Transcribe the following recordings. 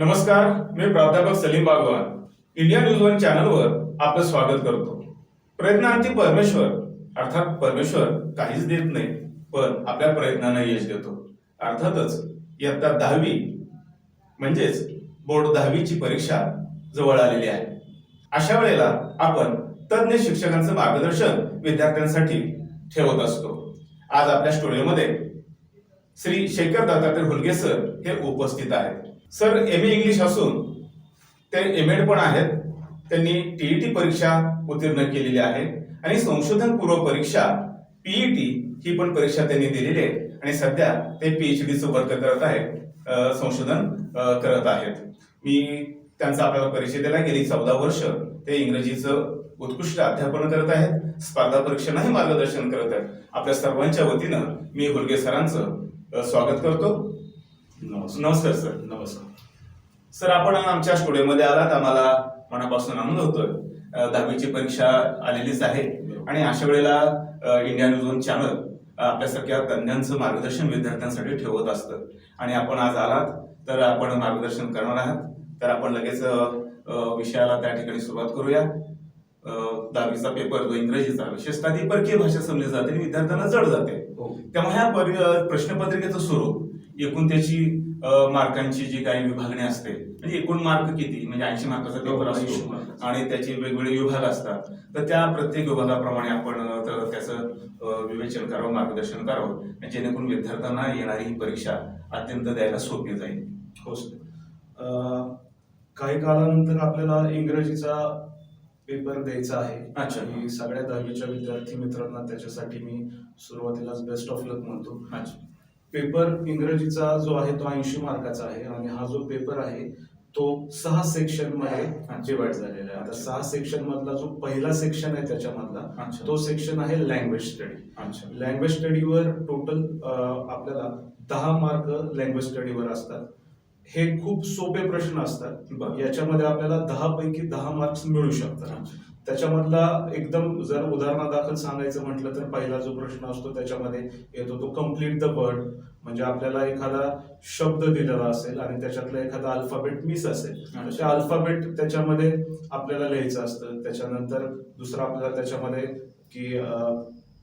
नमस्कार मी प्राध्यापक Salim Bagwan. India news one चॅनलवर आपलं स्वागत करतो. प्रयत्नांती परमेश्वर अर्थात परमेश्वर काहीच देत नाही पण आपल्या प्रयत्नांना यश देतो. अर्थातच इयत्ता दहावी म्हणजेच बोर्ड दहावीची परीक्षा जवळ आलेली आहे. अशा वेळेला आपण तज्ज्ञ शिक्षकांचं मार्गदर्शन विद्यार्थ्यांसाठी ठेवत असतो. आज आपल्या स्टुडिओमध्ये श्री शेखर दत्तात्रय हुलगे सर हे उपस्थित आहेत. सर एम ए इंग्लिश असून ते एम एड पण आहेत. त्यांनी टीईटी परीक्षा उत्तीर्ण केलेली आहे. आणि संशोधन पूर्व परीक्षा पीईटी ही पण परीक्षा त्यांनी दिलेली आहे. आणि सध्या ते पीएचडीचं वर्क करत आहेत संशोधन करत आहेत. मी त्यांचा आपल्याला परिचय दिला. गेली चौदा वर्ष ते इंग्रजीचं उत्कृष्ट अध्यापन करत आहेत. स्पर्धा परीक्षांनाही मार्गदर्शन करत आहेत. आपल्या सर्वांच्या वतीनं मी हुलगे सरांचं स्वागत करतो. नमस्कार. नमस्कार सर. नमस्कार. सर आपण आमच्या स्टुडिओमध्ये आलात. आम्हाला मनापासून आनंद होतोय. दहावीची परीक्षा आलेलीच आहे. आणि अशा वेळेला इंडिया न्यूज वन चॅनल आपल्यासारख्या तज्ञांचं मार्गदर्शन विद्यार्थ्यांसाठी ठेवत असतं. आणि आपण आज आलात तर आपण मार्गदर्शन करणार आहात. तर आपण लगेच विषयाला त्या ठिकाणी सुरुवात करूया. दहावीचा पेपर जो इंग्रजीचा विशेषतः ती परकीय भाषा समजली जाते आणि विद्यार्थ्यांना जड जाते. हो. त्यामुळे ह्या परि- प्रश्नपत्रिकेचं स्वरूप एकूण त्याची मार्कांची जी काही विभागणी असते म्हणजे एकूण मार्क किती? म्हणजे ऐंशी मार्काचा पेपर हो, 80 असतो. आणि त्याचे वेगवेगळे विभाग असतात. तर त्या प्रत्येक विभागाप्रमाणे आपण त्याचं विवेचन करावं मार्गदर्शन करावं. जेणेकरून विद्यार्थ्यांना येणारी ही परीक्षा अत्यंत द्यायला सोपी जाईल. हो सर. काही काळानंतर आपल्याला इंग्रजीचा पेपर द्यायचा आहे. अच्छा. सगळ्या दहावीच्या विद्यार्थी मित्रांना त्याच्यासाठी मी सुरुवातीलाच बेस्ट ऑफ लक म्हणतो. अच्छा. पेपर इंग्रजीचा जो आहे तो ऐंशी मार्काचा आहे आणि हा जो पेपर आहे तो सहा सेक्शनमध्ये डिवाइड झालेला आहे. आता. सहा सेक्शन मधला जो पहिला सेक्शन आहे त्याच्यामधला तो सेक्शन आहे लँग्वेज स्टडी अच्छा. लँग्वेज स्टडीवर टोटल आपल्याला दहा मार्क लँग्वेज स्टडीवर असतात. हे खूप सोपे प्रश्न असतात. याच्यामध्ये आपल्याला दहा पैकी दहा मार्क्स मिळू शकतात. त्याच्यामधला एकदम जर उदाहरणादाखल सांगायचं म्हटलं तर पहिला जो प्रश्न असतो त्याच्यामध्ये येतो तो कंप्लीट द वर्ड म्हणजे आपल्याला एखादा शब्द दिलेला असेल आणि त्याच्यातला एखादा अल्फाबेट मिस असेल ते अल्फाबेट त्याच्यामध्ये आपल्याला लिहायचं असतं. त्याच्यानंतर दुसरं आपल्याला त्याच्यामध्ये की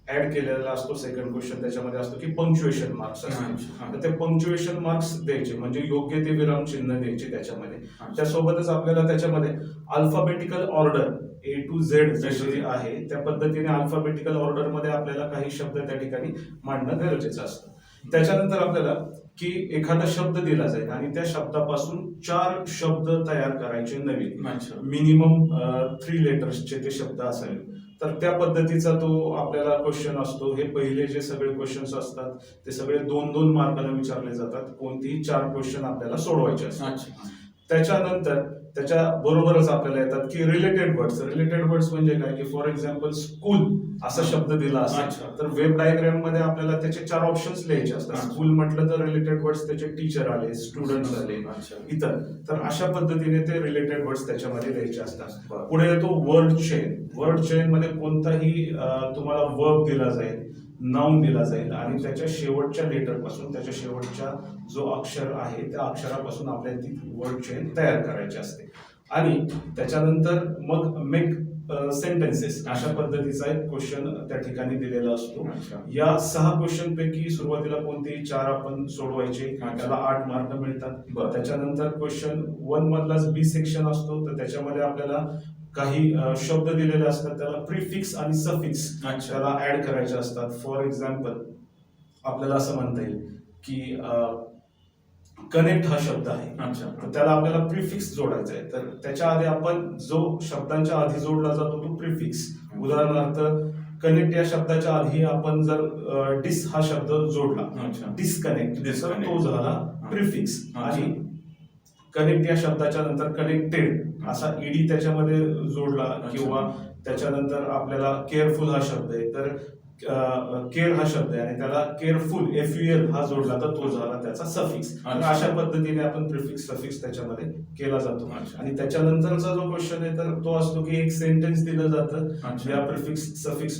ऍड केलेला असतो सेकंड क्वेश्चन त्याच्यामध्ये असतो की पंक्च्युएशन मार्क्स. असतात. तर ते पंक्च्युएशन मार्क्स द्यायचे म्हणजे योग्य ते विराम चिन्ह द्यायचे त्याच्यामध्ये. त्यासोबतच आपल्याला त्याच्यामध्ये alphabetical order A to Z जशी आहे त्या पद्धतीने अल्फाबेटिकल ऑर्डरमध्ये आपल्याला काही शब्द त्या ठिकाणी मांडणं गरजेचं असतं. त्याच्यानंतर आपल्याला की एखादा शब्द दिला जाईल आणि त्या शब्दापासून चार शब्द तयार करायचे नवीन. मिनिमम थ्री लेटर्सचे ते शब्द असावे. तर त्या पद्धतीचा तो आपल्याला क्वेश्चन असतो. हे पहिले जे सगळे क्वेश्चन्स असतात ते सगळे दोन दोन मार्काला विचारले जातात. कोणतीही चार क्वेश्चन आपल्याला सोडवायचे असतात. त्याच्यानंतर त्याच्या बरोबरच आपल्याला येतात की रिलेटेड वर्ड्स रिलेटेड वर्ड्स म्हणजे काय? की फॉर एक्झाम्पल स्कूल असा शब्द दिला. असेल. तर वेब डायग्राममध्ये आपल्याला त्याचे चार ऑप्शन्स लिहायचे असतात. स्कूल म्हटलं तर रिलेटेड वर्ड्स त्याचे टीचर आले स्टुडंट्स आले इतर. तर अशा पद्धतीने ते रिलेटेड वर्ड्स त्याच्यामध्ये लिहायचे असतात. पुढे येतो वर्ड चेन वर्ड चेन मध्ये कोणताही तुम्हाला वर्ब दिला जाईल. नाऊन दिला जाईल. आणि त्याच्या शेवटच्या लेटरपासून त्याच्या शेवटच्या जो अक्षर आहे त्या अक्षरापासून आपल्याला ती वर्ड चेन तयार करायची असते. आणि त्याच्यानंतर मग मेक सेंटेन्सेस अशा पद्धतीचा एक क्वेश्चन त्या ठिकाणी दिलेला असतो. या सहा क्वेश्चन पैकी सुरुवातीला कोणतेही चार आपण सोडवायचे त्याला आठ मार्क मिळतात. त्याच्यानंतर क्वेश्चन वन मधलाच बी सेक्शन असतो. तर त्याच्यामध्ये आपल्याला काही शब्द दिलेले असतात त्याला प्रिफिक्स आणि सफिक्स अच्छा. त्याला ऍड करायचे असतात. फॉर एक्झाम्पल आपल्याला असं म्हणता येईल की कनेक्ट हा शब्द आहे. अच्छा. तर त्याला आपल्याला प्रिफिक्स जोडायचा आहे. तर त्याच्या आधी आपण जो शब्दांच्या आधी जोडला जातो तो प्रिफिक्स. उदाहरणार्थ कनेक्ट या शब्दाच्या आधी आपण जर डिस हा शब्द जोडला अच्छा. डिस्कनेक्ट. तो झाला प्रिफिक्स. आणि कनेक्ट या शब्दाच्या नंतर कनेक्टेड असा ईडी त्याच्यामध्ये जोडला. किंवा त्याच्यानंतर आपल्याला केअरफुल हा शब्द आहे तर केअर हा शब्द आहे आणि त्याला केअरफुल एफ यू एल हा जोडला तर तो झाला त्याचा सफिक्स. अशा पद्धतीने आपण प्रिफिक्स सफिक्स त्याच्यामध्ये केला जातो. आणि त्याच्यानंतरचा जो क्वेश्चन आहे तर तो असतो की एक सेंटेन्स दिलं जातं. या प्रिफिक्स सफिक्स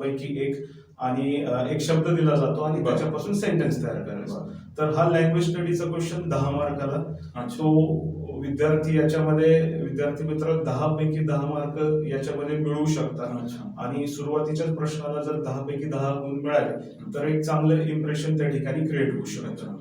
पैकी एक आणि एक शब्द दिला जातो आणि. त्याच्यापासून सेंटेन्स तयार करायचा. तर हा लँग्वेज स्टडीचा क्वेश्चन दहा मार्काला अच्छा तो विद्यार्थी याच्यामध्ये विद्यार्थी मित्र दहा पैकी दहा मार्क याच्यामध्ये मिळवू शकतात. आणि सुरुवातीच्याच प्रश्नाला जर दहा पैकी दहा गुण मिळाले तर एक चांगलं इम्प्रेशन त्या ठिकाणी क्रिएट होऊ शकतं.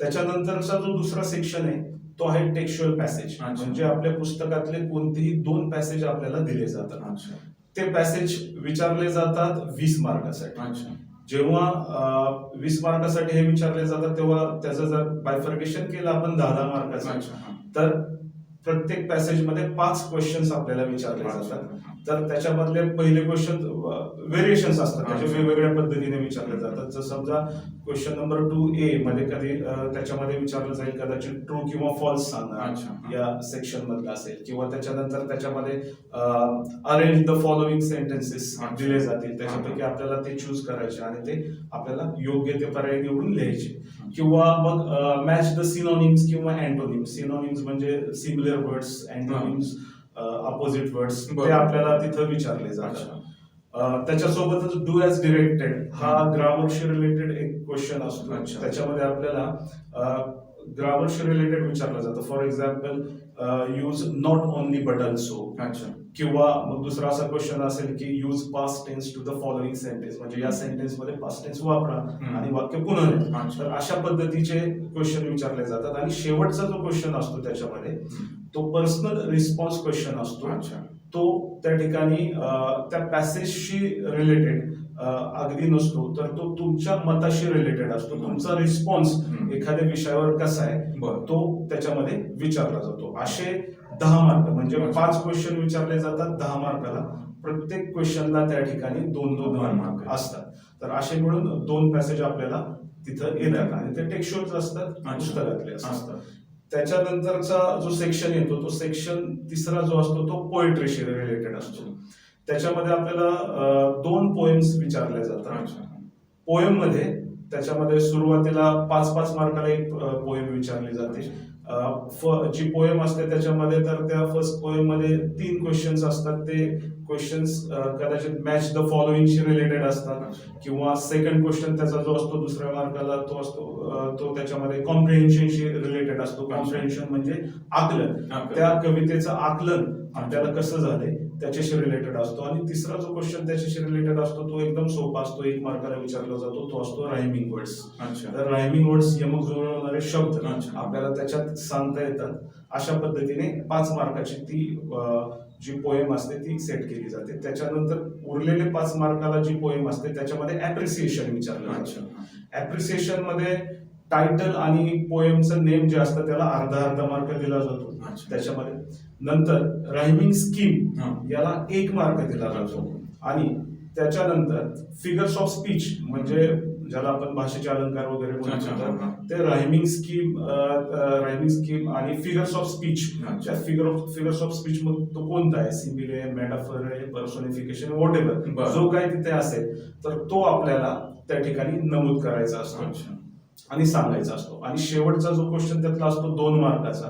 त्याच्यानंतरचा जो दुसरा सेक्शन आहे तो आहे टेक्स्च्युअल पॅसेज. म्हणजे आपल्या पुस्तकातले कोणतेही दोन पॅसेज आपल्याला दिले जातात. ते पॅसेज विचारले जातात वीस मार्कासाठी अच्छा. जेव्हा वीस मार्कासाठी हे विचारले जातात तेव्हा त्याचं जर बायफर्गेशन केलं आपण दहा दहा मार्काचं. तर प्रत्येक पॅसेजमध्ये पाच क्वेश्चन्स आपल्याला विचारले जातात तर त्याच्यामधले पहिले क्वेश्चन व्हेरिएशन्स असतात त्याचे अच्छा. वेगवेगळ्या पद्धतीने विचारले जातात जर समजा क्वेश्चन नंबर टू ए मध्ये कधी त्याच्यामध्ये विचारलं जाईल कदाचित ट्रू किंवा फॉल्स सांगा अच्छा. या सेक्शन मधला असेल. किंवा त्याच्यानंतर त्याच्यामध्ये अरेंज द फॉलोइंग सेंटेन्सेस. दिले जातील. त्याच्यापैकी आपल्याला ते चूज करायचे आणि ते आपल्याला योग्य ते पर्याय निवडून लिहायचे. किंवा मग मॅच द सिनोनिम्स किंवा अँटोनिम्स सिनोनिम्स म्हणजे similar words antonyms opposite words ते. आपल्याला तिथं विचारले जातात. त्याच्यासोबतच डू ॲज डिरेक्टेड हा ग्रामरशी रिलेटेड एक क्वेश्चन असतो. अच्छा. त्याच्यामध्ये आपल्याला ग्रामरशी रिलेटेड विचारलं जातं. For example use not only but also अच्छा. किंवा मग दुसरा असा क्वेश्चन असेल की use past tense to the following sentence म्हणजे या सेंटेन्समध्ये पास्ट टेन्स वापरा. आणि वाक्य पुन्हा. तर अशा पद्धतीचे क्वेश्चन विचारले जातात. आणि शेवटचा जो क्वेश्चन असतो त्याच्यामध्ये तो पर्सनल रिस्पॉन्स क्वेश्चन असतो. अच्छा. तो त्या ठिकाणी त्या पॅसेजशी रिलेटेड अगदी नसतो. तर तो तुमच्या मताशी रिलेटेड असतो. तुमचा रिस्पॉन्स. एखाद्या विषयावर कसा आहे तो त्याच्यामध्ये विचारला जातो. असे दहा मार्क म्हणजे. पाच क्वेश्चन विचारले जातात दहा मार्काला. प्रत्येक क्वेश्चनला त्या ठिकाणी दोन दोन दोन मार्क. असतात. तर असे मिळून दोन पॅसेज आपल्याला तिथं येतात. आणि ते टेक्स्टुअल्स असतात. पुस्तकातले असतात. त्याच्यानंतरचा जो सेक्शन येतो तो सेक्शन तिसरा जो असतो तो पोएट्रीशी रिलेटेड असतो. त्याच्यामध्ये आपल्याला दोन पोएम्स विचारले जातात. पोएममध्ये त्याच्यामध्ये सुरुवातीला पाच पाच मार्काला एक पोएम विचारली जाते. जी पोएम असते त्याच्यामध्ये तर त्या फर्स्ट पोएममध्ये तीन क्वेश्चन्स असतात. ते क्वेश्चन्स कदाचित मॅच द फॉलोइंगशी रिलेटेड असतात. किंवा सेकंड क्वेश्चन त्याचा जो असतो दुसऱ्या मार्काला तो असतो. तो त्याच्यामध्ये कॉम्प्रिहेन्शनशी रिलेटेड असतो. कॉम्प्रिहेन्शन म्हणजे आकलन. त्या कवितेचं आकलन आपल्याला कसं झालंय त्याच्याशी रिलेटेड असतो. आणि तिसरा जो क्वेश्चन त्याच्याशी रिलेटेड असतो तो एकदम सोपा असतो. एक मार्काला विचारला जातो. तो असतो रायमिंग वर्ड्स अच्छा. तर रायमिंग वर्ड्स यमक जुळवणारे शब्द. आपल्याला त्याच्यात सांगता येतात. अशा पद्धतीने पाच मार्काची ती जी पोएम असते ती सेट केली जाते. त्याच्यानंतर उरलेले पाच मार्काला जी पोएम असते त्याच्यामध्ये ऍप्रिसिएशन विचारलं अच्छा जातं ऍप्रिसिएशनमध्ये टायटल आणि पोएमचं नेम जे असतं त्याला अर्धा अर्धा मार्क दिला जातो. त्याच्यामध्ये. नंतर रायमिंग स्कीम. याला एक मार्क दिला जातो. आणि त्याच्यानंतर फिगर्स ऑफ स्पीच म्हणजे ज्याला आपण भाषेचे अलंकार वगैरे म्हणतो. ते रायमिंग स्कीम रायमिंग स्कीम आणि फिगर्स ऑफ स्पीच. त्या figure of figures of speech मग तो कोणता आहे सिमिल आहे मेटाफर आहे पर्सोनिफिकेशन व्हॉट एव्हर. जो काही तिथे असेल तर तो आपल्याला त्या ठिकाणी नमूद करायचा असतो आणि सांगायचा असतो आणि शेवटचा जो क्वेश्चन त्यातला असतो दोन मार्काचा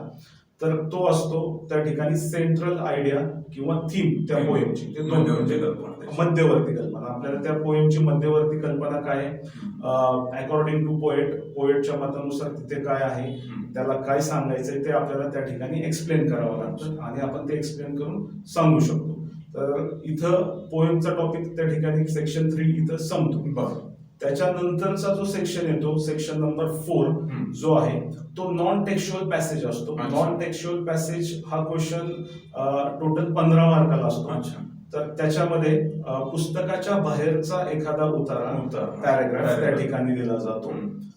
तर तो असतो त्या ठिकाणी सेंट्रल आयडिया किंवा थीम त्या. पोएमची ते मध्यवर्ती म्हणजे कल्पना. मध्यवर्ती कल्पना. आपल्याला त्या पोएमची मध्यवर्ती कल्पना काय आहे? अकॉर्डिंग टू पोएट पोएटच्या मतानुसार तिथे काय आहे. त्याला काय सांगायचंय ते आपल्याला त्या ठिकाणी एक्सप्लेन करावं लागतं आणि आपण ते एक्सप्लेन करून सांगू शकतो. तर इथं पोएमचा टॉपिक त्या ठिकाणी सेक्शन थ्री इथं संपतो. त्याच्यानंतरचा जो सेक्शन येतो सेक्शन नंबर फोर. जो आहे तो नॉन टेक्स्च्युअल पॅसेज असतो. नॉन टेक्स्च्युअल पॅसेज हा क्वेश्चन टोटल पंधरा मार्काला असतो अच्छा तर त्याच्यामध्ये पुस्तकाच्या बाहेरचा एखादा उतारा उतारा. पॅराग्राफ त्या. ठिकाणी दिला जातो.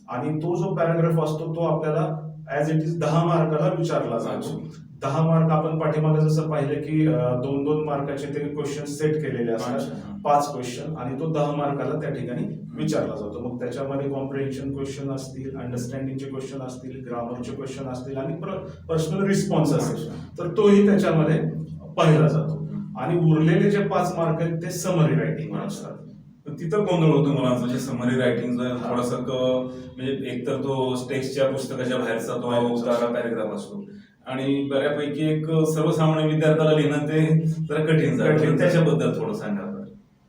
आणि तो जो पॅराग्राफ असतो तो आपल्याला ऍज इट इज दहा मार्काला विचारला जातो. दहा मार्क आपण पाठीमागे जसं पाहिलं की दोन दोन मार्काचे ते क्वेश्चन सेट केलेले असतात. पाच क्वेश्चन आणि तो दहा मार्काला त्या ठिकाणी विचारला जातो. मग त्याच्यामध्ये कॉम्प्रिहेन्शन क्वेश्चन असतील अंडरस्टँडिंगचे क्वेश्चन असतील ग्रामरचे क्वेश्चन असतील आणि पर्सनल रिस्पॉन्स असेल. तर तोही त्याच्यामध्ये पाहिला जातो. आणि उरलेले जे पाच मार्क आहेत ते समरी रायटिंग असतात. तिथं गोंधळ होतो मुलांचा जे समरी रायटिंग थोडासा म्हणजे एकतर तो टेक्स्टच्या पुस्तकाच्या बाहेरचा तो बाहेरचा उतारा पॅरेग्राफ असतो. आणि बऱ्यापैकी एक सर्वसामान्य विद्यार्थ्याला लिहिणं ते जरा कठीण जातं. कठीण. त्याच्याबद्दल थोडं सांगा बरं.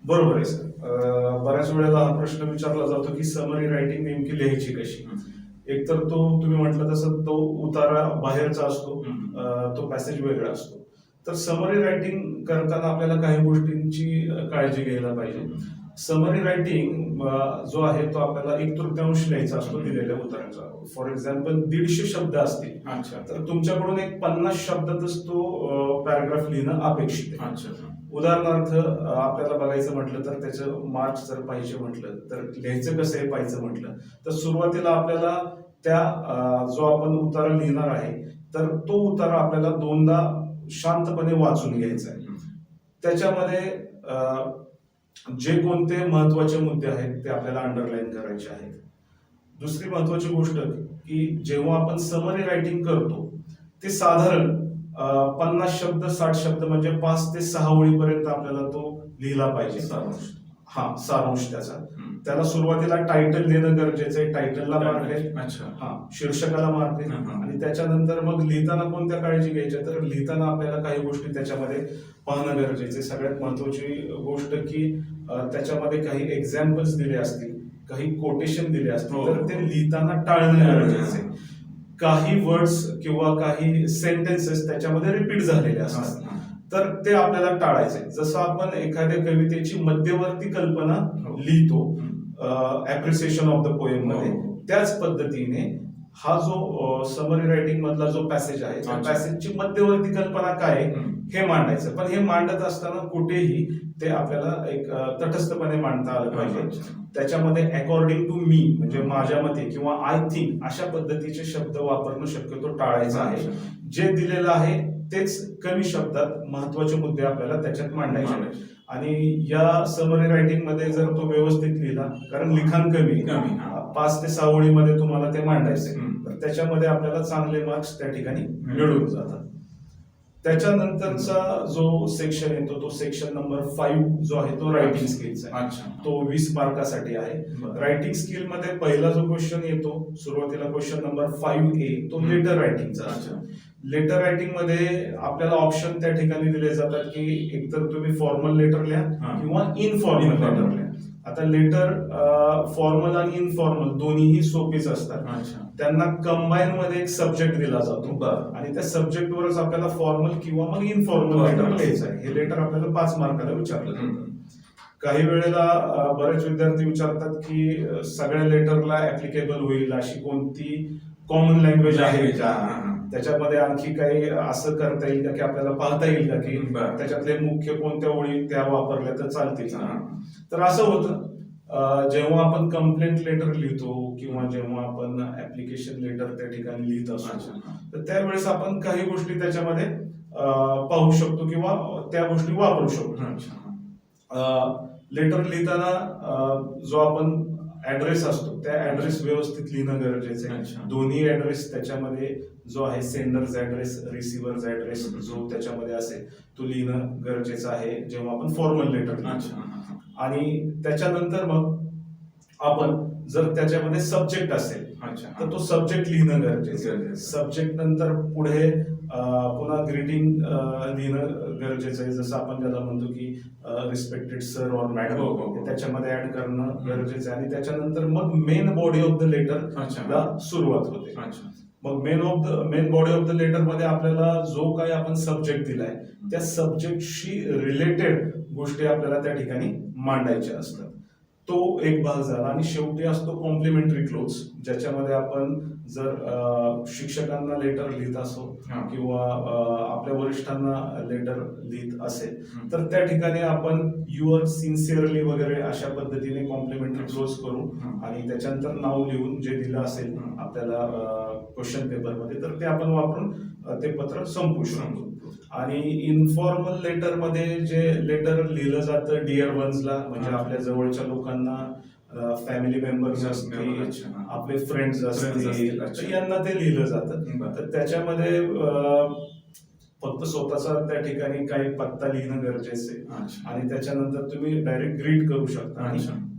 बरोबर आहे सर. बऱ्याच वेळेला हा प्रश्न विचारला जातो की समरी रायटिंग नेमकी लिहायची कशी? एकतर तो तुम्ही म्हटलं तसं तो उतारा बाहेरचा असतो तो पॅसेज वेगळा असतो. तर समरी रायटिंग करताना आपल्याला काही गोष्टींची काळजी घ्यायला पाहिजे. समरी रायटिंग जो आहे तो आपल्याला एक तृतीयांश लिहायचा असतो दिलेल्या उताराचा फॉर एक्झाम्पल दीडशे शब्द असतील. अच्छा. तर तुमच्याकडून एक पन्नास शब्दातच तो पॅराग्राफ लिहिणं अपेक्षित आहे. अच्छा उदाहरणार्थ आपल्याला बघायचं म्हटलं तर त्याचं मार्क्स जर पाहिजे म्हटलं तर लिहायचं कसं आहे पाहिजे म्हटलं तर सुरुवातीला आपल्याला त्या जो आपण उतारा लिहिणार आहे तर तो उतारा आपल्याला दोनदा शांतपणे वाचून घ्यायचा आहे. त्याच्यामध्ये जे कोणते महत्त्वाचे मुद्दे आहेत ते आपल्याला अंडरलाईन करायचे आहेत दुसरी महत्वाची गोष्ट की जेव्हा आपण समरी रायटिंग करतो ते साधारण पन्नास शब्द साठ शब्द म्हणजे पाच ते सहा ओळीपर्यंत आपल्याला तो लिहिला पाहिजे सारांश. हा सारांश त्याचा. त्याला सुरुवातीला टायटल देणं गरजेचं आहे. टायटलला मार्क आहे अच्छा. हा शीर्षकाला हं, हं. आणि त्याच्यानंतर मग लिहिताना कोणत्या काळजी घ्यायच्या. तर लिहिताना आपल्याला काही गोष्टी त्याच्यामध्ये पाहणं गरजेचं आहे. सगळ्यात महत्वाची गोष्ट की त्याच्यामध्ये काही एक्झाम्पल्स दिले असतील काही कोटेशन दिले असतील हो. तर ते लिहिताना टाळणं गरजेचं आहे. काही वर्ड्स किंवा काही सेंटेन्सेस त्याच्यामध्ये रिपीट झालेले असतात. हा, हा. तर ते आपल्याला टाळायचे जसं आपण एखाद्या कवितेची मध्यवर्ती कल्पना हो. लिहितो. ऍप्रिसिएशन ऑफ द पोएममध्ये हो. त्याच पद्धतीने हा जो समरी रायटिंग मधला जो पॅसेज आहे त्या. पॅसेजची मध्यवर्ती कल्पना काय. हे मांडायचं पण हे मांडत असताना कुठेही ते आपल्याला एक तटस्थपणे मांडता आलं पाहिजे. त्याच्यामध्ये अकॉर्डिंग टू मी म्हणजे माझ्या मते किंवा आय थिंक अशा पद्धतीचे शब्द वापरणं शक्यतो टाळायचं आहे जे दिलेलं आहे तेच कमी शब्दात महत्त्वाचे मुद्दे आपल्याला त्याच्यात. मांडायचे. आणि या समरी रायटिंगमध्ये जर तो व्यवस्थित लिहिला कारण लिखाण कमी. पाच ते सहा ओळीमध्ये तुम्हाला ते मांडायचे. तर त्याच्यामध्ये आपल्याला चांगले मार्क्स त्या ठिकाणी मिळून जातात. त्याच्यानंतरचा जो सेक्शन येतो तो सेक्शन नंबर फाईव्ह जो आहे तो रायटिंग स्किल्स आहे. अच्छा. तो वीस मार्कासाठी आहे. रायटिंग स्किलमध्ये पहिला जो क्वेश्चन येतो सुरुवातीला क्वेश्चन नंबर फाईव्ह ए तो. लेटर रायटिंगचा लेटर रायटिंगमध्ये आपल्याला ऑप्शन त्या ठिकाणी दिले जातात की एकतर तुम्ही फॉर्मल लेटर लिहा. किंवा इनफॉर्मल. लेटर लिहा आता लेटर फॉर्मल आणि इनफॉर्मल दोन्हीही सोपीच असतात त्यांना कंबाईन मध्ये एक सब्जेक्ट दिला जातो. आणि त्या सब्जेक्ट वरच आपल्याला फॉर्मल किंवा मग इनफॉर्मल. लेटर लिहायचं आहे हे लेटर आपल्याला पाच मार्काला विचारलं जातं. काही वेळेला बरेच विद्यार्थी विचारतात की सगळ्या लेटरला ऍप्लिकेबल होईल अशी कोणती कॉमन लँग्वेज आहे का. त्याच्यामध्ये आणखी काही असं करता येईल का की आपल्याला पाहता येईल का की. त्याच्यातले मुख्य कोणत्या ओळी त्या वापरल्या तर चालतील? तर असं होतं. जेव्हा आपण कंप्लेंट लेटर लिहितो किंवा जेव्हा आपण ऍप्लिकेशन लेटर त्या ठिकाणी लिहित असतो तर त्यावेळेस आपण काही गोष्टी त्याच्यामध्ये पाहू शकतो किंवा त्या गोष्टी वापरू शकतो. लेटर लिहिताना जो आपण ऍड्रेस असतो त्या ऍड्रेस व्यवस्थित लिहिणं गरजेचं आहे. दोन्ही ऍड्रेस त्याच्यामध्ये जो आहे सेंडर्स ऍड्रेस रिसिव्हर्स ऍड्रेस. जो त्याच्यामध्ये असेल तो लिहिणं गरजेचं आहे जेव्हा आपण फॉर्मल लेटर. आणि त्याच्यानंतर मग आपण जर त्याच्यामध्ये सब्जेक्ट असेल अच्छा तर तो सब्जेक्ट लिहिणं गरजेचं. सब्जेक्ट नंतर पुढे पुन्हा ग्रीटिंग लिहिणं गरजेचं आहे. जसं आपण त्याला म्हणतो की रिस्पेक्टेड सर ऑर मॅडम. त्याच्यामध्ये ऍड करणं गरजेचं आहे. आणि त्याच्यानंतर मग main body of the letter सुरुवात होते. मग main of the main body of the लेटरमध्ये आपल्याला जो काही आपण सब्जेक्ट दिलाय त्या सब्जेक्टशी रिलेटेड गोष्टी आपल्याला त्या ठिकाणी मांडायच्या असतात. तो एक भाग झाला आणि शेवटी असतो कॉम्प्लिमेंटरी क्लोज ज्याच्यामध्ये आपण जर शिक्षकांना लेटर लिहित असो. किंवा आपल्या वरिष्ठांना लेटर लिहित असेल. तर त्या ठिकाणी आपण युअर सिन्सिअरली वगैरे अशा पद्धतीने कॉम्प्लिमेंटरी क्लोज करू. आणि त्याच्यानंतर नाव लिहून जे दिलं असेल. आपल्याला क्वेश्चन पेपरमध्ये तर ते आपण वापरून ते पत्र संपू शकतो आणि इन्फॉर्मल लेटरमध्ये जे लेटर लिहिलं जातं डिअर वन्सला म्हणजे. आपल्या जवळच्या लोकांना फॅमिली मेंबर्स असतील. आपले फ्रेंड्स असतील यांना ते लिहिलं जातं. तर त्याच्यामध्ये फक्त स्वतःचा त्या ठिकाणी काही पत्ता लिहिणं गरजेचं आहे आणि त्याच्यानंतर तुम्ही डायरेक्ट ग्रीट करू शकता.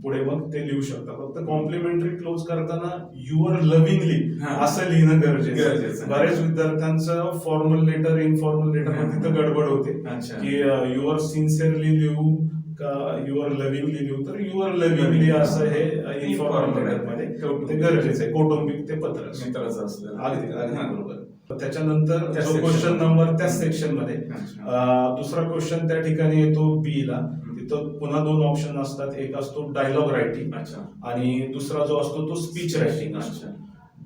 पुढे मग ते लिहू शकता. फक्त कॉम्प्लिमेंटरी क्लोज करताना युअर लव्हिंगली. असं लिहिणं गरजेचं. बऱ्याच विद्यार्थ्यांचं फॉर्मल लेटर इनफॉर्मल लेटर. मध्ये तिथं गडबड होते. की युअर सिन्सिअरली लिहू का युअर लव्हिंगली लिहू तर युअर लव्हिंगली असं हे इन्फॉर्मल लेटरमध्ये ते गरजेचं आहे. कौटुंबिक ते पत्र. असतं. मित्राचं असलं अगदी अगदी बरोबर. त्याच्यानंतर क्वेश्चन. नंबर त्या सेक्शनमध्ये. दुसरा क्वेश्चन त्या ठिकाणी येतो बी ला. तिथं पुन्हा दोन ऑप्शन असतात. एक असतो डायलॉग रायटिंग अच्छा. आणि दुसरा जो असतो तो स्पीच रायटिंग अच्छा.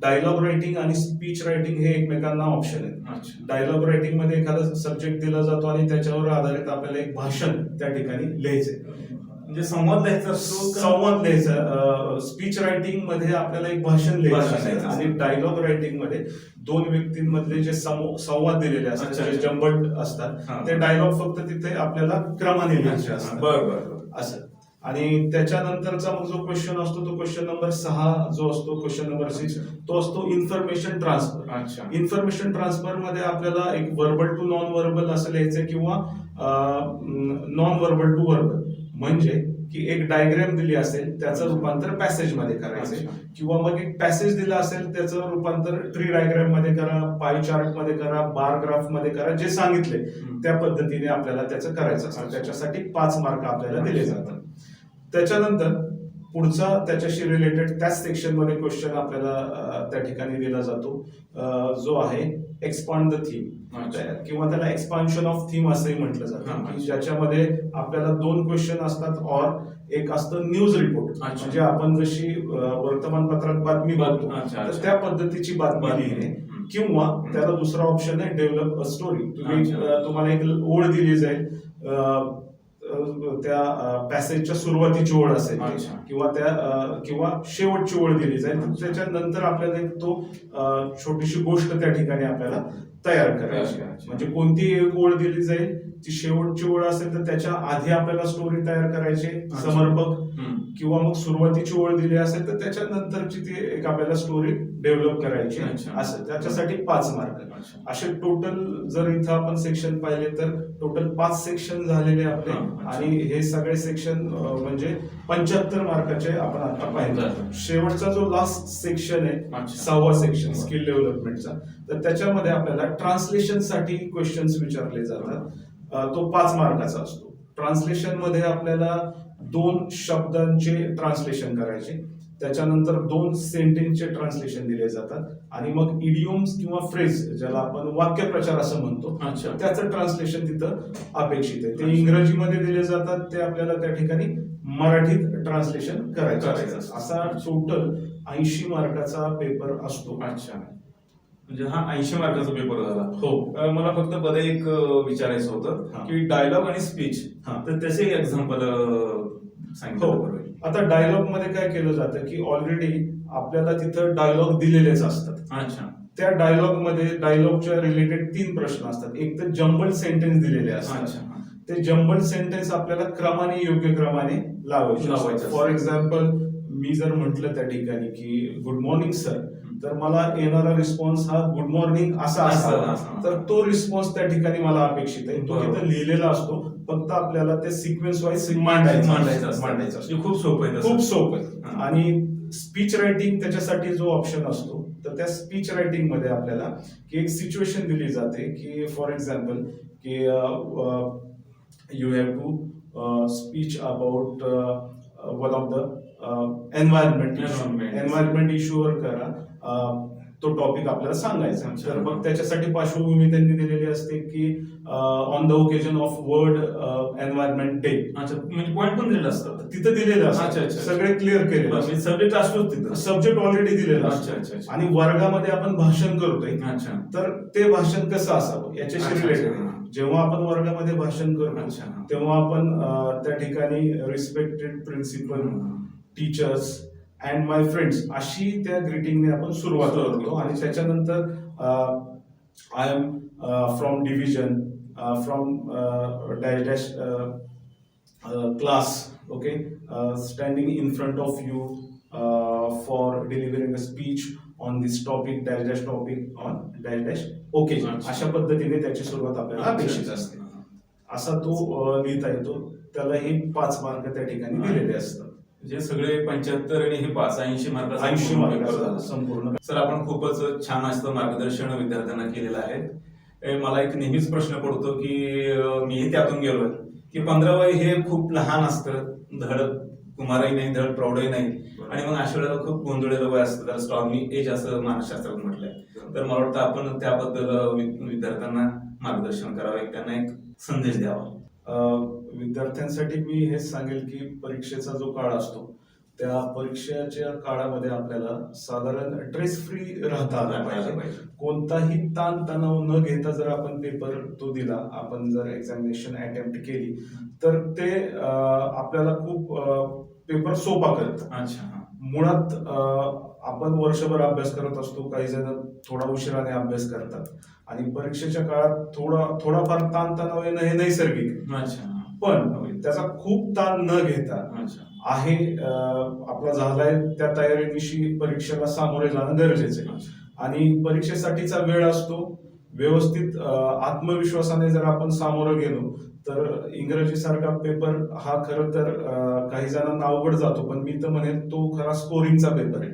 डायलॉग रायटिंग आणि स्पीच रायटिंग हे एकमेकांना ऑप्शन आहेत. अच्छा. डायलॉग रायटिंगमध्ये एखादा सब्जेक्ट दिला जातो आणि त्याच्यावर आधारित आपल्याला एक भाषण त्या ठिकाणी लिहायचंय म्हणजे संवाद लिहायचा? संवाद लिहायचं स्पीच रायटिंगमध्ये आपल्याला एक भाषण लिहायचं आणि. डायलॉग रायटिंगमध्ये दोन व्यक्तींमधले जे संवाद दिलेले असतात जे अच्छा. जंबल्ड हा. असतात ते डायलॉग फक्त तिथे आपल्याला क्रमाने लिहायचे असतात बर बर बर असं आणि त्याच्यानंतरचा मग जो क्वेश्चन असतो तो क्वेश्चन नंबर सहा जो असतो क्वेश्चन नंबर सिक्स तो असतो इन्फॉर्मेशन ट्रान्सफर अच्छा इन्फॉर्मेशन ट्रान्सफरमध्ये आपल्याला एक वर्बल टू नॉन वर्बल असं लिहायचं किंवा नॉन वर्बल टू वर्बल म्हणजे की एक डायग्राम दिली असेल त्याचं रूपांतर पॅसेजमध्ये करायचंय अच्छा. किंवा मग एक पॅसेज दिला असेल त्याचं रूपांतर ट्री डायग्राममध्ये करा पाय चार्टमध्ये करा बार ग्राफमध्ये करा जे सांगितले. त्या पद्धतीने आपल्याला त्याचं करायचं असतं. त्याच्यासाठी पाच मार्क आपल्याला दिले जातात त्याच्यानंतर पुढचा त्याच्याशी रिलेटेड त्याच सेक्शनमध्ये क्वेश्चन आपल्याला त्या ठिकाणी दिला जातो जो आहे एक्सपांड द थीम. किंवा त्याला एक्सपान्शन ऑफ थीम असंही म्हटलं जातं. ज्याच्यामध्ये आपल्याला दोन क्वेश्चन असतात और एक असतं न्यूज रिपोर्ट. म्हणजे आपण जशी वर्तमानपत्रात बातमी बघतो तर. त्या पद्धतीची बातमी. लिहिणे. किंवा. त्याला दुसरा ऑप्शन आहे डेव्हलप अ स्टोरी तुम्ही तुम्हाला एक ओळ दिली जाईल त्या पॅसेजच्या सुरुवातीची ओळ असेल. किंवा त्या किंवा शेवटची ओळ दिली जाईल. त्याच्यानंतर आपल्याला एक तो छोटीशी गोष्ट त्या ठिकाणी आपल्याला तयार करायची. म्हणजे कोणती एक ओळ दिली जाईल ती शेवटची ओळ असेल तर त्याच्या आधी आपल्याला स्टोरी तयार करायची. समर्पक. किंवा मग सुरुवातीची ओळ दिली असेल तर त्याच्यानंतरची ती एक आपल्याला स्टोरी डेव्हलप करायची. असं त्याच्यासाठी पाच मार्क. असे टोटल जर इथं आपण सेक्शन पाहिले तर टोटल पाच सेक्शन झालेले आपले. आणि हे सगळे सेक्शन म्हणजे पंच्याहत्तर मार्काचे आपण आता पाहिले. शेवटचा जो लास्ट सेक्शन आहे. सहावा सेक्शन. स्किल डेव्हलपमेंटचा तर त्याच्यामध्ये आपल्याला ट्रान्सलेशनसाठी क्वेश्चन्स विचारले जातात तो पाच मार्काचा असतो. ट्रान्सलेशनमध्ये आपल्याला दोन शब्दांचे ट्रान्सलेशन करायचे. त्याच्यानंतर दोन सेंटेन्सचे ट्रान्सलेशन दिले जातात. आणि मग इडिओम्स किंवा फ्रेज ज्याला आपण वाक्यप्रचार असं म्हणतो त्याचं ट्रान्सलेशन तिथं अपेक्षित आहे. ते. इंग्रजीमध्ये दिले जातात. ते आपल्याला त्या ठिकाणी मराठीत ट्रान्सलेशन करायचं. असा टोटल ऐंशी मार्काचा पेपर असतो. अच्छा. म्हणजे हा ऐंशी मार्काचा पेपर झाला हो मला फक्त बदल एक विचारायचं होतं. की डायलॉग आणि स्पीच. तर त्याचे एक्झाम्पल सांगितलं हो. आता डायलॉगमध्ये काय केलं जातं की ऑलरेडी आपल्याला तिथं डायलॉग दिलेलेच असतात अच्छा त्या डायलॉगमध्ये डायलॉगच्या रिलेटेड तीन प्रश्न असतात एक तर जंबल सेंटेन्स दिलेले असतात. ते जंबल सेंटेन्स आपल्याला क्रमाने योग्य क्रमाने लावायचे. फॉर एक्झाम्पल मी जर म्हटलं त्या ठिकाणी की गुड मॉर्निंग सर तर मला येणारा रिस्पॉन्स हा गुड मॉर्निंग असा असा. तर तो रिस्पॉन्स त्या ठिकाणी मला अपेक्षित आहे तो. तिथं लिहिलेला असतो फक्त आपल्याला ते सिक्वेन्स वाईज मांडायचं मांडायचं खूप सोपं आहे. खूप सोपं आहे. आणि स्पीच रायटिंग त्याच्यासाठी जो ऑप्शन असतो तर त्या स्पीच रायटिंगमध्ये आपल्याला की एक सिच्युएशन दिली जाते की फॉर एक्झाम्पल की you have to speech about one of the environment. Environment इश्यूवर करा तो टॉपिक आपल्याला सांगायचा. तर मग त्याच्यासाठी पार्श्वभूमी त्यांनी दिलेली असते की on the occasion of world environment day अच्छा म्हणजे पॉईंट पण दिलेलं असतं. तिथं दिलेलं असतं. अच्छा. सगळे क्लिअर केलेलं सब्जेक्ट असतोच तिथं. सब्जेक्ट ऑलरेडी दिलेला अच्छा असतो आणि वर्गामध्ये आपण भाषण करतोय. अच्छा. तर ते भाषण कसं असावं? याच्याशी रिलेटेड. जेव्हा आपण वर्गामध्ये भाषण करतो. तेव्हा आपण त्या ठिकाणी respected principal. Teachers and my friends अशी त्या ग्रीटिंगने आपण सुरुवात करतो. आणि त्याच्यानंतर I am from division from dash dash class okay standing in front of you for delivering a speech on this topic dash dash topic on dash dash okay. अशा पद्धतीने त्याची सुरुवात आपल्याला अपेक्षित असते. असा तो लिहिता येतो. त्याला हे पाच मार्क त्या ठिकाणी. दिलेले असतात. म्हणजे सगळे पंच्याहत्तर आणि हे पाच ऐंशी मार्काचा ऐंशी झाला. संपूर्ण सर आपण खूपच छान असं मार्गदर्शन विद्यार्थ्यांना केलेलं आहे. ए, मला एक नेहमीच प्रश्न पडतो की मीही त्यातून गेलोय की पंधरा वय हे खूप लहान असतं. धड कुमारही नाही धड प्रौढही नाही. आणि मग अशा वेळेला खूप गोंधळलेलं वय असतं. त्याला स्टॉर्मी एज असं मानसशास्त्रात म्हटलंय. तर मला वाटतं आपण त्याबद्दल विद्यार्थ्यांना मार्गदर्शन करावं. एक त्यांना एक संदेश द्यावा. विद्यार्थ्यांसाठी मी हेच सांगेल की परीक्षेचा जो काळ असतो त्या परीक्षेच्या काळामध्ये आपल्याला साधारण स्ट्रेस फ्री राहता आलं पाहिजे. कोणताही ताण तणाव न घेता जर आपण पेपर तो दिला आपण जर एक्झामिनेशन अटेम्प्ट केली तर ते आपल्याला खूप पेपर सोपा करतं. अच्छा मुळात आपण वर्षभर अभ्यास करत असतो काही जण थोडा उशिराने अभ्यास करतात. आणि परीक्षेच्या काळात थोडा थोडाफार ताणतणाव येणं हे नैसर्गिक. अच्छा. पण त्याचा खूप ताण न घेता आहे आपला झालाय त्या तयारीनिशी परीक्षेला सामोरे जाणं गरजेचं आहे. आणि परीक्षेसाठीचा वेळ असतो व्यवस्थित आत्मविश्वासाने जर आपण सामोरं गेलो तर इंग्रजी सारखा पेपर हा खरं तर काही जणांना अवघड जातो पण मी तर म्हणेन तो खरा स्कोरिंगचा पेपर आहे.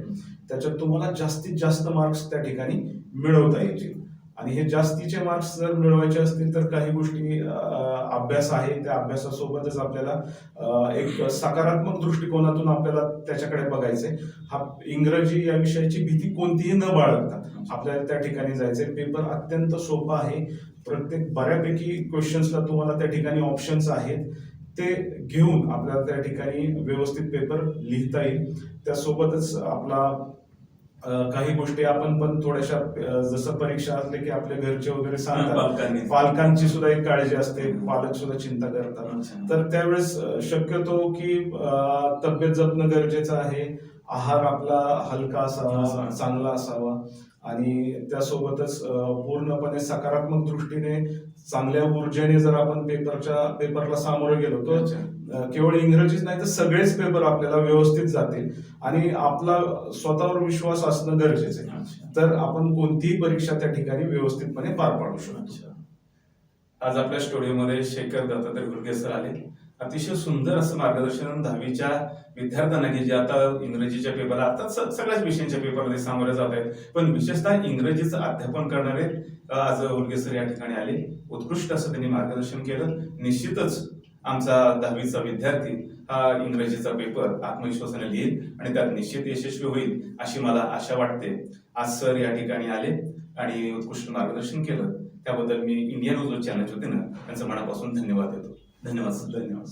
त्याच्यात तुम्हाला जास्तीत जास्त मार्क्स त्या ठिकाणी मिळवता येतील. आणि हे जास्तीचे मार्क्स जर मिळवायचे असतील तर काही गोष्टी अभ्यास आहे. त्या अभ्यासासोबतच आपल्याला एक सकारात्मक दृष्टिकोनातून आपल्याला त्याच्याकडे बघायचंय. हा इंग्रजी या विषयाची भीती कोणतीही न बाळगता आपल्याला त्या ठिकाणी जायचंय. पेपर अत्यंत सोपा आहे. प्रत्येक बऱ्यापैकी क्वेश्चन्सला तुम्हाला त्या ठिकाणी ऑप्शन्स आहेत. ते घेऊन आपल्याला त्या ठिकाणी व्यवस्थित पेपर लिहिता येईल. त्यासोबतच आपला काही गोष्टी आपण पण थोड्याशा जसं परीक्षा असले की आपल्या घरचे वगैरे सांगतात. पालकांनी. पालकांची सुद्धा एक काळजी असते. पालक सुद्धा चिंता करतात. तर त्यावेळेस शक्यतो की तब्येत जपणं गरजेचं आहे. आहार आपला हलका असावा. चांगला असावा. आणि त्यासोबतच पूर्णपणे सकारात्मक दृष्टीने चांगल्या ऊर्जेने जर आपण पेपरच्या पेपरला सामोरे गेलो तर केवळ इंग्रजीच नाही तर सगळेच पेपर आपल्याला व्यवस्थित जातील. आणि आपला स्वतःवर विश्वास असणं गरजेचं आहे. तर आपण कोणतीही परीक्षा त्या ठिकाणी व्यवस्थितपणे पार पाडू शकतो. आज आपल्या स्टुडिओमध्ये शेखर दत्तात्रय घुडके सर आले. अतिशय सुंदर असं मार्गदर्शन दहावीच्या विद्यार्थ्यांना की जे आता इंग्रजीच्या पेपर आता सगळ्याच विषयांच्या पेपरमध्ये सामोरे जात आहेत. पण विशेषतः इंग्रजीचं अध्यापन करणारे आज घुडके सर या ठिकाणी आले. उत्कृष्ट असं त्यांनी मार्गदर्शन केलं. निश्चितच आमचा दहावीचा विद्यार्थी हा इंग्रजीचा पेपर आत्मविश्वासाने लिहील आणि त्यात निश्चित यशस्वी होईल अशी मला आशा वाटते. आज सर या ठिकाणी आले आणि उत्कृष्ट मार्गदर्शन केलं. त्याबद्दल मी इंडियन न्यूज चॅनलच्या वतीनं त्यांचं मनापासून धन्यवाद देतो. धन्यवाद सर. धन्यवाद